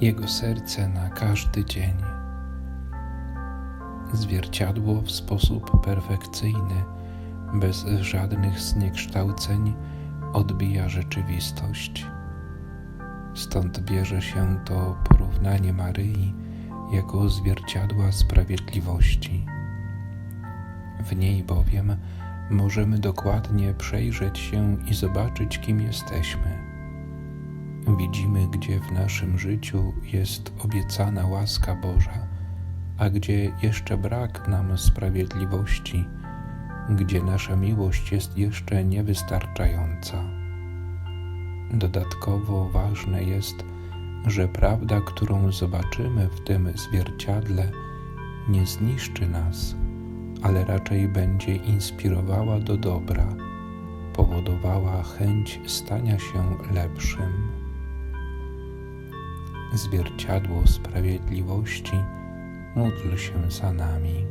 Jego serce na każdy dzień. Zwierciadło w sposób perfekcyjny, bez żadnych zniekształceń, odbija rzeczywistość. Stąd bierze się to porównanie Maryi jako zwierciadła sprawiedliwości. W niej bowiem możemy dokładnie przejrzeć się i zobaczyć, kim jesteśmy. Widzimy, gdzie w naszym życiu jest obiecana łaska Boża, a gdzie jeszcze brak nam sprawiedliwości, gdzie nasza miłość jest jeszcze niewystarczająca. Dodatkowo ważne jest, że prawda, którą zobaczymy w tym zwierciadle, nie zniszczy nas, ale raczej będzie inspirowała do dobra, powodowała chęć stania się lepszym. Zwierciadło sprawiedliwości, módl się za nami.